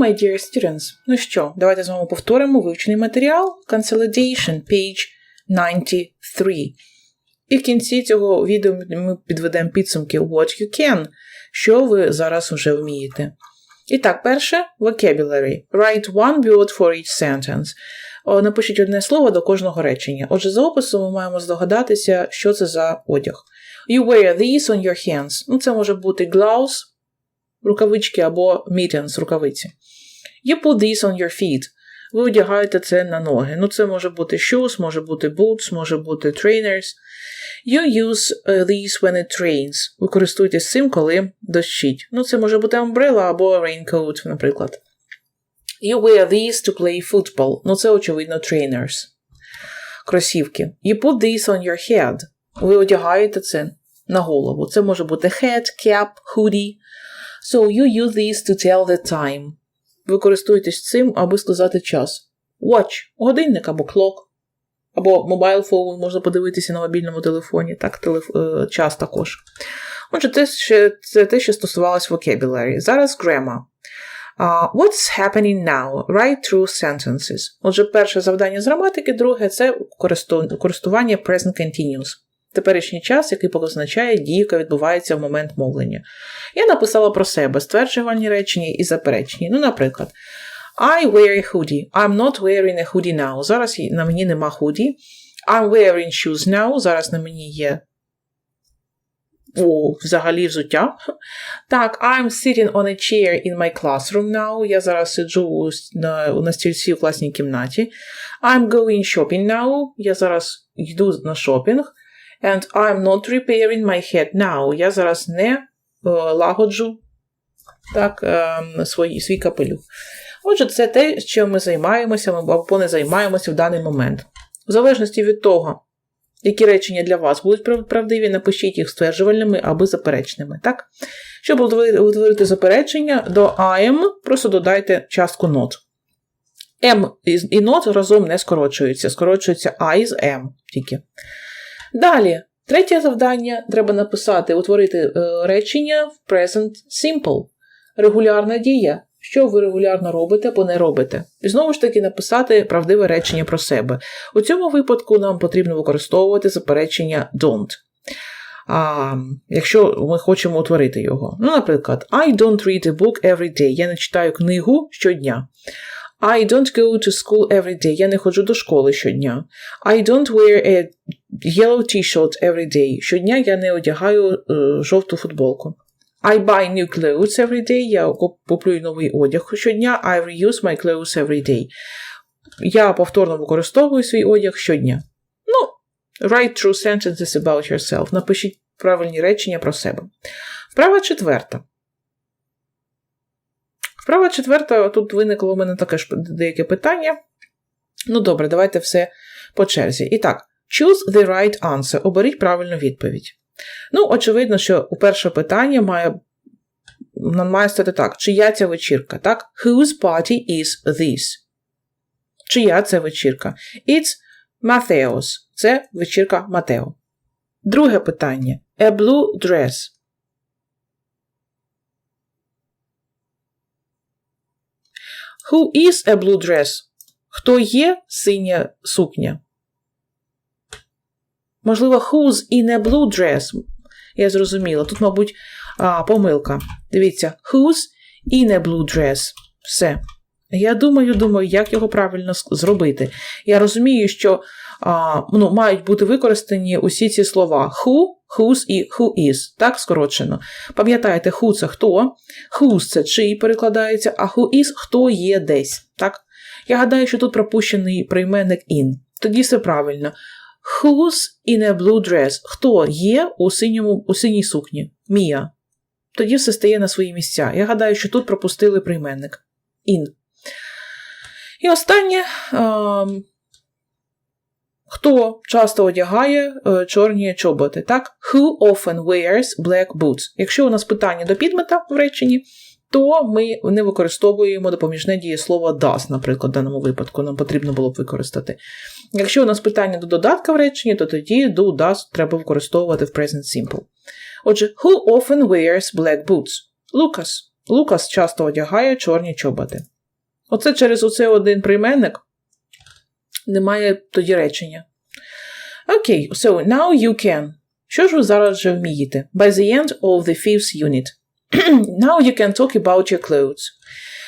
my dear students, ну що, давайте з вами повторимо вивчений матеріал Consolidation, page 93. І в кінці цього відео ми підведемо підсумки What you can, що ви зараз вже вмієте. І так, перше vocabulary. Write one word for each sentence. О, Напишіть одне слово до кожного речення. Отже, за описом ми маємо здогадатися, що це за одяг. You wear these on your hands. Ну, це може бути gloves, рукавички або mittens, рукавиці. You put these on your feet. Ви одягаєте це на ноги. Ну, це може бути shoes, може бути boots, може бути trainers. You use these when it rains. Ви користуєтесь цим, коли дощить. Ну, це може бути umbrella або raincoat, наприклад. You wear these to play football. Ну, це, очевидно, trainers. Кросівки. You put these on your head. Ви одягаєте це на голову. Це може бути head, cap, hoodie. So you use these to tell the time. Ви користуєтесь цим, аби сказати час. Watch – годинник або clock. Або mobile phone можна подивитися на мобільному телефоні, так, телеф... час також. Отже, це, це те, що стосувалось vocabulary. Зараз grammar. Uh, what's happening now? Write true sentences. Отже, перше завдання з граматики, друге це користування present continuous. Теперішній час, який позначає дію, яка відбувається в момент мовлення. Я написала про себе стверджувальні речення і заперечені. Ну, наприклад, I wear a hoodie. I'm not wearing a hoodie now. Зараз на мені нема худі. I'm wearing shoes now. Зараз на мені є о, взагалі взуття. Так, I'm sitting on a chair in my classroom now. Я зараз сиджу на, на стільці в класній кімнаті. I'm going shopping now. Я зараз йду на шопінг. And I'm not repairing my head now. Я зараз не е, лагоджу так, е, свій, свій капелюх. Отже, це те, чим ми займаємося або не займаємося в даний момент. В залежності від того, які речення для вас будуть правдиві, напишіть їх стверджувальними або заперечними. Так? Щоб утворити заперечення, до am просто додайте частку not. M і not разом не скорочуються. Скорочується I з M тільки. Далі, третє завдання треба написати, утворити е, речення в present simple. Регулярна дія. Що ви регулярно робите або не робите. І знову ж таки написати правдиве речення про себе. У цьому випадку нам потрібно використовувати заперечення don't. А, Якщо ми хочемо утворити його. Ну, наприклад, I don't read a book every day. Я не читаю книгу щодня. I don't go to school every day. Я не ходжу до школи щодня. I don't wear a yellow t-shirt every day. Щодня я не одягаю е, жовту футболку. I buy new clothes every day. Я куплю новий одяг щодня. I reuse my clothes every day. Я повторно використовую свій одяг щодня. Ну, write true sentences about yourself. Напишіть правильні речення про себе. Вправа четверта. Вправа четверта, тут виникло у мене таке ж деяке питання. Ну, добре, давайте все по черзі. І так, choose the right answer. Оберіть правильну відповідь. Ну, очевидно, що у перше питання має має стати так: чия ця вечірка? Так? Whose party is this? Чия це вечірка? It's Mattheo's. Це вечірка Матео. Друге питання: A blue dress. Who is a blue dress? Хто є синя сукня? Можливо, who's in a blue dress. Я зрозуміла. Тут, мабуть, а, помилка. Дивіться, who's in a blue dress. Все. Я думаю, думаю, як його правильно зробити. Я розумію, що а, ну, мають бути використані усі ці слова who, whose і who is. Так скорочено. Пам'ятаєте, who це хто, whose це чий перекладається, а who is хто є десь. Так? Я гадаю, що тут пропущений прийменник in. Тоді все правильно. Who's in a blue dress? Хто є у синьому, у синій сукні? Мія. Тоді все стає на свої місця. Я гадаю, що тут пропустили прийменник. In. І останнє. А, хто часто одягає а, чорні чоботи? Так? Who often wears black boots? Якщо у нас питання до підмета в реченні, то ми не використовуємо допоміжне дієслово does, наприклад, в даному випадку нам потрібно було б використати. Якщо у нас питання до додатка в реченні, то тоді do does треба використовувати в present simple. Отже, who often wears black boots? Lucas. Лукас часто одягає чорні чоботи. Оце через оцей один прийменник немає тоді речення. Окей, so now you can. Що ж ви зараз вже вмієте? By the end of the fifth unit. Now you can talk about your clothes.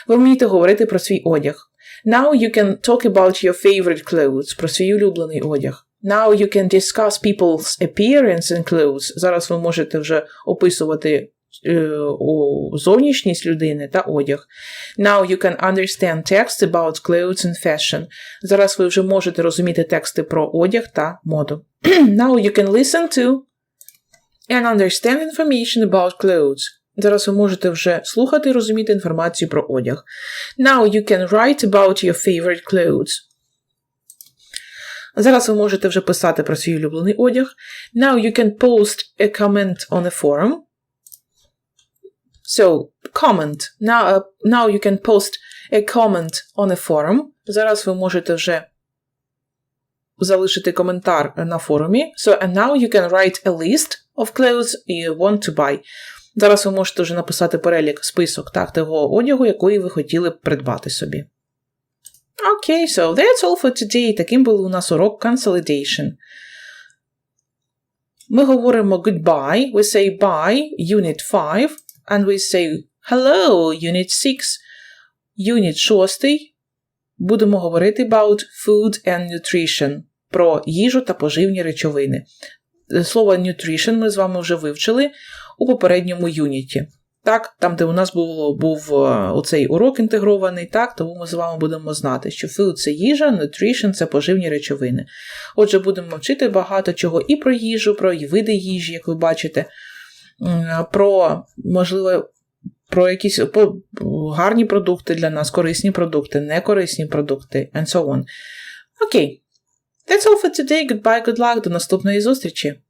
Ви вмієте говорити про свій одяг. Now you can talk about your favorite clothes, про свій улюблений одяг. Now you can discuss people's appearance and clothes. Зараз ви можете вже описувати е, зовнішність людини та одяг. Now you can understand text about clothes and fashion. Зараз ви вже можете розуміти тексти про одяг та моду. Now you can listen to and understand information about clothes. Зараз ви можете вже слухати і розуміти інформацію про одяг. Now you can write about your favorite clothes. Зараз ви можете вже писати про свій улюблений одяг. Now you can post a comment on a forum. So, comment. Now, uh, now you can post a comment on a forum. Зараз ви можете вже залишити коментар на форумі. So, and now you can write a list of clothes you want to buy. Зараз ви можете вже написати перелік, список так, того одягу, який ви хотіли б придбати собі. Окей, okay, so that's all for today. Таким був у нас урок Consolidation. Ми говоримо goodbye, we say bye, unit 5, and we say hello, unit 6. Unit 6. Будемо говорити about food and nutrition, про їжу та поживні речовини. Слово nutrition ми з вами вже вивчили у попередньому юніті. Так, там, де у нас був, був оцей урок інтегрований, так, тому ми з вами будемо знати, що food – це їжа, nutrition – це поживні речовини. Отже, будемо вчити багато чого і про їжу, про види їжі, як ви бачите, про, можливо, про якісь гарні продукти для нас, корисні продукти, некорисні продукти, and so on. Окей. That's all for today. Goodbye, good luck. До наступної зустрічі.